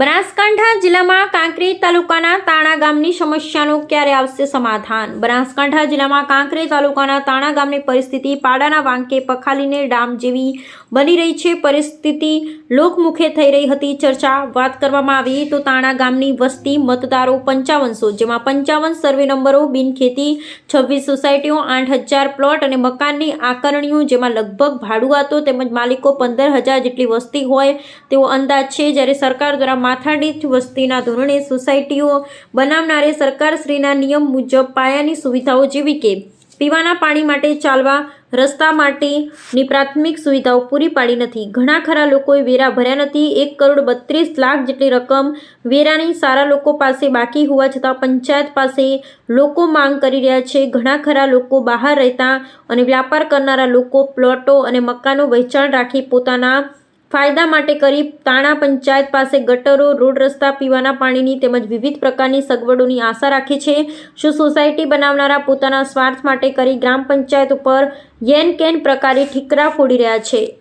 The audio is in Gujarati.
બનાસકાંઠા જિલ્લામાં કાંકરી તાલુકાના તાણા ગામની સમસ્યાનું ક્યારે આવશે સમાધાન? બનાસકાંઠા જિલ્લામાં કાંકરી તાલુકાના તાણા ગામની પરિસ્થિતિ પાડાના વાંકે પખાલીને ડામ જેવી બની રહી છે. પરિસ્થિતિ લોકમુખે થઈ રહી હતી. ચર્ચા વાત કરવામાં આવી તો તાણા ગામની વસ્તી મતદારો પંચાવનસો, જેમાં પંચાવન સર્વે નંબરો, બિનખેતી છવ્વીસ સોસાયટીઓ, આઠ હજાર પ્લોટ અને મકાનની આકરણીઓ, જેમાં લગભગ ભાડુઆતો તેમજ માલિકો પંદર હજાર જેટલી વસ્તી હોય તેવો અંદાજ છે. જ્યારે સરકાર દ્વારા માથાદીઠ વસ્તીના ધોરણે સોસાયટીઓ બનાવનારે સરકારશ્રીના નિયમ મુજબ પાયાની સુવિધાઓ જેવી કે પીવાના પાણી માટે ચાલવા, રસ્તા માટેની પ્રાથમિક સુવિધાઓ પૂરી પાડી નથી. ઘણા ખરા લોકોએ વેરા ભર્યા નથી. એક કરોડ બત્રીસ લાખ જેટલી રકમ વેરાની સારા લોકો પાસે બાકી હોવા છતાં પંચાયત પાસે લોકો માંગ કરી રહ્યા છે. ઘણા ખરા લોકો બહાર રહેતા અને વ્યાપાર કરનારા લોકો પ્લોટો અને મકાનો વહેંચાણ રાખી પોતાના ફાયદા માટે કરી તાણા પંચાયત પાસે ગટરો, રોડ રસ્તા, પીવાના પાણીની તેમજ વિવિધ પ્રકારની સગવડોની આશા રાખે છે. શું સોસાયટી બનાવનારા પોતાના સ્વાર્થ માટે કરી ગ્રામ પંચાયત ઉપર યેન કેન પ્રકારે ઠીકરા ફોડી રહ્યા છે?